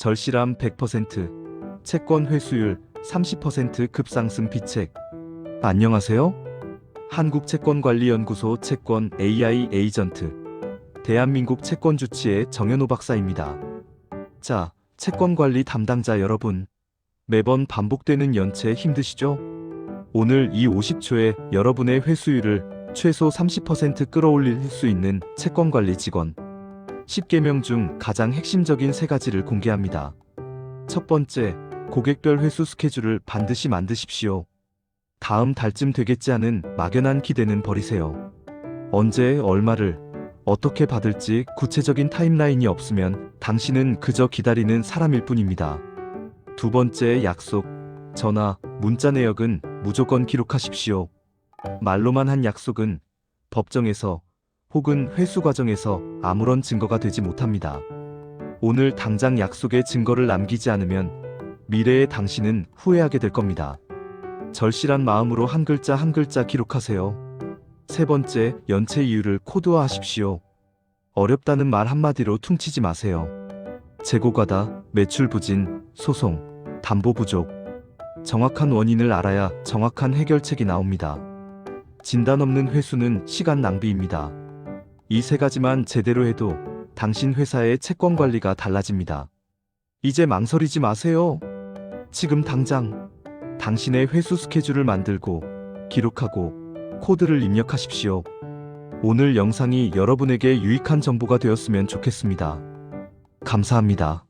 절실함 100%, 채권 회수율 30% 급상승 비책. 안녕하세요. 한국채권관리연구소 채권 AI 에이전트, 대한민국 채권 주치의 정현호 박사입니다. 자, 채권관리 담당자 여러분. 매번 반복되는 연체 힘드시죠? 오늘 이 50초에 여러분의 회수율을 최소 30% 끌어올릴 수 있는 채권관리 직원 10개명 중 가장 핵심적인 세 가지를 공개합니다. 첫 번째, 고객별 회수 스케줄을 반드시 만드십시오. 다음 달쯤 되겠지 하는 막연한 기대는 버리세요. 언제 얼마를 어떻게 받을지 구체적인 타임라인이 없으면 당신은 그저 기다리는 사람일 뿐입니다. 두 번째 약속, 전화, 문자 내역은 무조건 기록하십시오. 말로만 한 약속은 법정에서 혹은 회수 과정에서 아무런 증거가 되지 못합니다. 오늘 당장 약속의 증거를 남기지 않으면 미래의 당신은 후회하게 될 겁니다. 절실한 마음으로 한 글자 한 글자 기록하세요. 세 번째, 연체 이유를 코드화하십시오. 어렵다는 말 한마디로 퉁치지 마세요. 재고 과다, 매출 부진, 소송, 담보 부족. 정확한 원인을 알아야 정확한 해결책이 나옵니다. 진단 없는 회수는 시간 낭비입니다. 이 세 가지만 제대로 해도 당신 회사의 채권 관리가 달라집니다. 이제 망설이지 마세요. 지금 당장 당신의 회수 스케줄을 만들고 기록하고 코드를 입력하십시오. 오늘 영상이 여러분에게 유익한 정보가 되었으면 좋겠습니다. 감사합니다.